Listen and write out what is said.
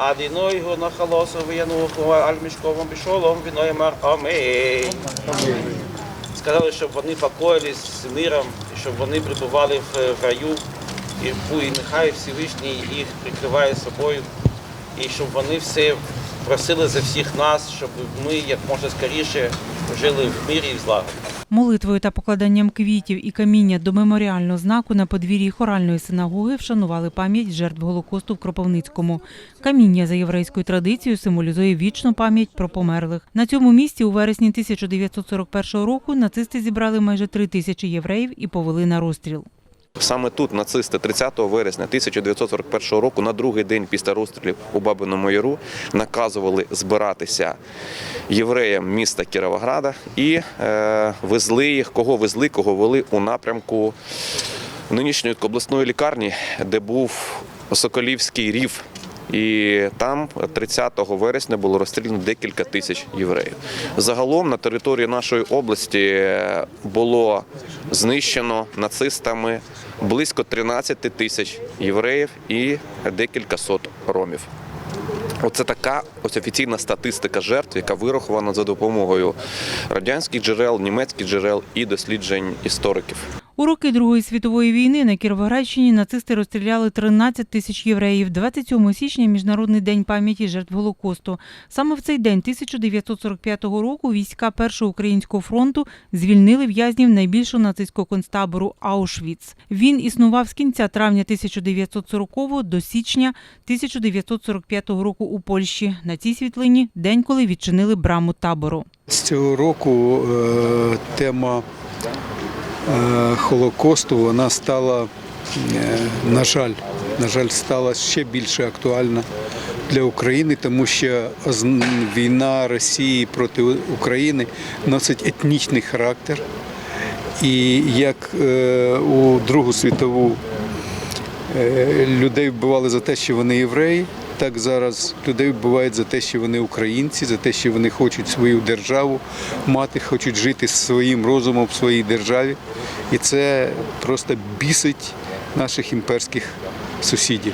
עד עינוי הוא נחלוסו וינוחו על משכובם בשלום ונוי אמר אמן. Сказали, щоб вони покоїлись з миром, щоб вони прибували в, в раю, і, бу- і нехай Всевишній їх прикриває собою, і щоб вони все просили за всіх нас, щоб ми як можна скоріше жили в мирі і в злагоді. Молитвою та покладанням квітів і каміння до меморіального знаку на подвір'ї хоральної синагоги вшанували пам'ять жертв Голокосту в Кропивницькому. Каміння за єврейською традицією символізує вічну пам'ять про померлих. На цьому місці у вересні 1941 року нацисти зібрали майже три тисячі євреїв і повели на розстріл. Саме тут нацисти 30 вересня 1941 року, на другий день після розстрілів у Бабиному Яру, наказували збиратися євреям міста Кіровограда і е, везли їх, кого везли, кого вели у напрямку нинішньої обласної лікарні, де був Соколівський рів. І там 30 вересня було розстріляно декілька тисяч євреїв. Загалом на території нашої області було знищено нацистами близько 13 тисяч євреїв і декілька сот ромів. Оце така ось офіційна статистика жертв, яка вирахована за допомогою радянських джерел, німецьких джерел і досліджень істориків. У роки Другої світової війни на Кіровоградщині нацисти розстріляли 13 тисяч євреїв. 27 січня – Міжнародний день пам'яті жертв Голокосту. Саме в цей день 1945 року війська Першого українського фронту звільнили в'язнів найбільшого нацистського концтабору Аушвіц. Він існував з кінця травня 1940 до січня 1945 року у Польщі. На цій світлині – день, коли відчинили браму табору. З цього року е, тема Холокосту вона стала, е, на жаль, на жаль, стала ще більше актуальна для України, тому що війна Росії проти України носить етнічний характер. І як е, у Другу світову е, людей вбивали за те, що вони євреї, так зараз людей вбивають за те, що вони українці, за те, що вони хочуть свою державу мати, хочуть жити своїм розумом в своїй державі. І це просто бісить наших імперських сусідів.